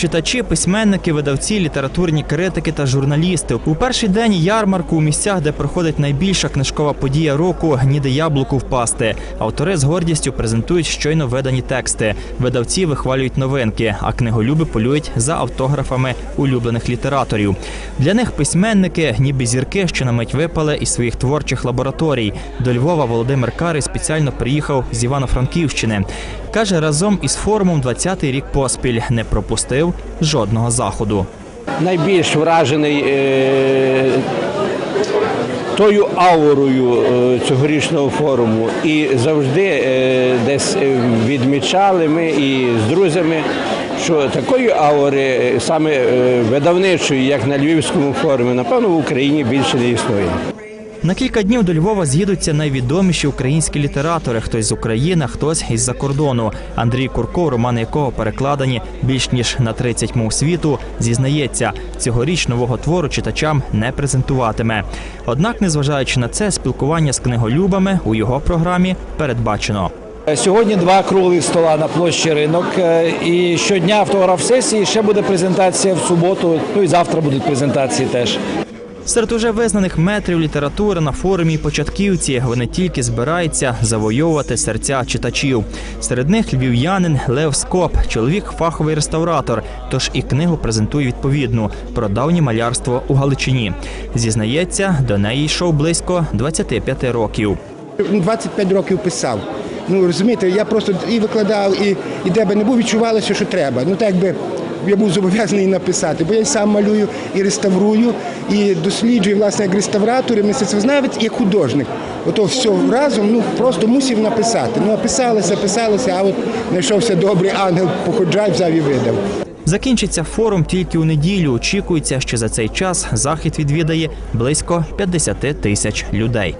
Читачі, письменники, видавці, літературні критики та журналісти. У перший день ярмарку у місцях, де проходить найбільша книжкова подія року, гніде яблуку впасти. Автори з гордістю презентують щойно видані тексти. Видавці вихвалюють новинки, а книголюби полюють за автографами улюблених літераторів. Для них письменники, ніби зірки, що на мить випали із своїх творчих лабораторій. До Львова Володимир Карий спеціально приїхав з Івано-Франківщини. Каже, разом із форумом 20-й рік поспіль не пропустив жодного заходу. найбільш вражений е, тою аурою е, цьогорічного форуму. І завжди е, десь відмічали ми і з друзями, що такої аури, саме видавничої, як на Львівському форумі, напевно, в Україні більше не існує. На кілька днів до Львова з'їдуться найвідоміші українські літератори. Хтось з України, хтось із-за кордону. Андрій Курко, романи якого перекладені більш ніж на 30 мов світу, зізнається, цьогоріч нового твору читачам не презентуватиме. Однак, незважаючи на це, спілкування з книголюбами у його програмі передбачено. Сьогодні два круглих стола на площі ринок. е, І щодня автограф сесії ще буде презентація в суботу. Ну і завтра будуть презентації теж. Серед уже визнаних метрів літератури на форумі початківці вони тільки збираються завойовувати серця читачів. Серед них львів'янин Лев Скоп, чоловік фаховий реставратор, тож і книгу презентує відповідну про давнє малярство у Галичині. Зізнається, до неї йшов близько 25 років. Ну, 25 років писав. Ну розумієте, я просто і викладав, і, і де би не був, відчувалося, що треба. Ну так якби я був зобов'язаний написати, бо я сам малюю і реставрую, і досліджую власне як реставратор, і мистецтвознавець, і як художник. Ото все разом ну просто мусив написати. Ну написалося, писалося, а от знайшовся добрий ангел, походжай, взяв і видав. Закінчиться форум тільки у неділю. Очікується, що за цей час захід відвідає близько 50 тисяч людей.